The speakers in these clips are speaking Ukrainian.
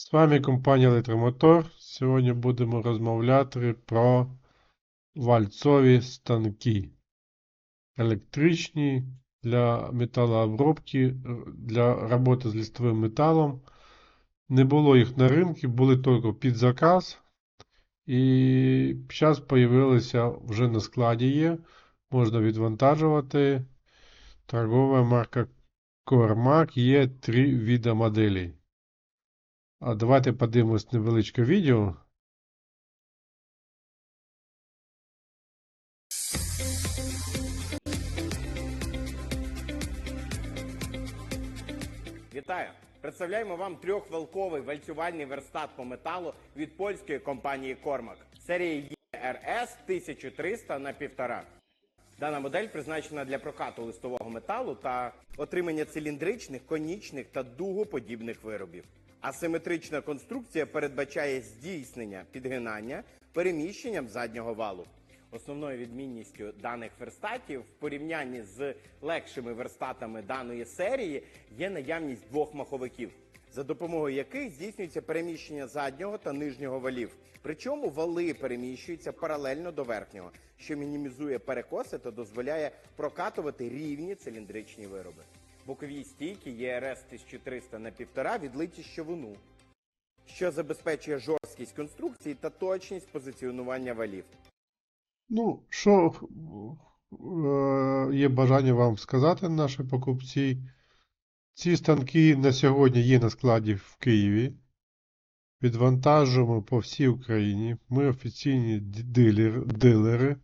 З вами компанія Електромотор. Сьогодні будемо розмовляти про вальцові станки. Електричні для металообробки, для роботи з листовим металом. Не було їх на ринку, були тільки під заказ. І зараз з'явилися вже на складі є. Можна відвантажувати. Торгова марка Cormac є три види моделей. Давайте подивимось невеличке відео. Вітаю! Представляємо вам трьохвалковий вальцювальний верстат по металу від польської компанії Cormac серії ERS 1300 на 1,5. Дана модель призначена для прокату листового металу та отримання циліндричних, конічних та дугоподібних виробів. Асиметрична конструкція передбачає здійснення підгинання переміщенням заднього валу. Основною відмінністю даних верстатів в порівнянні з легшими верстатами даної серії є наявність двох маховиків, за допомогою яких здійснюється переміщення заднього та нижнього валів. Причому вали переміщуються паралельно до верхнього, що мінімізує перекоси та дозволяє прокатувати рівні циліндричні вироби. Бокові стійки ЄРС 1300 на 1,5 відлиті щовину, що забезпечує жорсткість конструкції та точність позиціонування валів. Ну, що е, є бажання вам сказати, наші покупці. Ці станки на сьогодні є на складі в Києві. Відвантажуємо по всій Україні. Ми офіційні дилер, дилери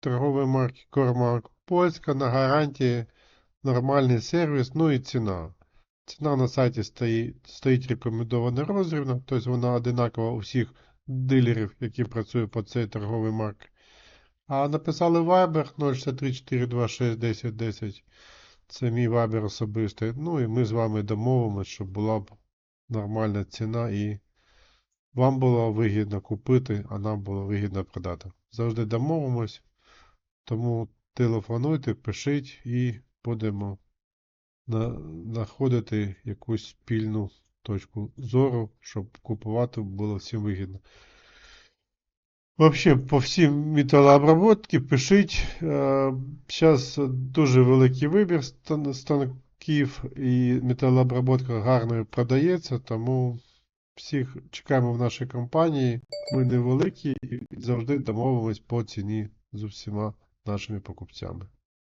торгової марки Cormac. Польська на гарантії, нормальний сервіс, ну і ціна. Ціна на сайті стоїть, стоїть рекомендована розрібна, тобто вона одинакова у всіх дилерів, які працюють по цій торговій марці. А написали Viber 063-426-1010. Це мій Viber особистий. Ну і ми з вами домовимося, щоб була б нормальна ціна і вам було вигідно купити, а нам було вигідно продати. Завжди домовимось. Тому телефонуйте, пишіть і будемо знаходити якусь спільну точку зору, щоб купувати було всім вигідно. Вообще, по всім металообработки пишіть. Зараз дуже великий вибір стан- станків і металообработка гарно продається, тому всіх чекаємо в нашій компанії. Ми невеликі і завжди домовимось по ціні з усіма нашими покупцями.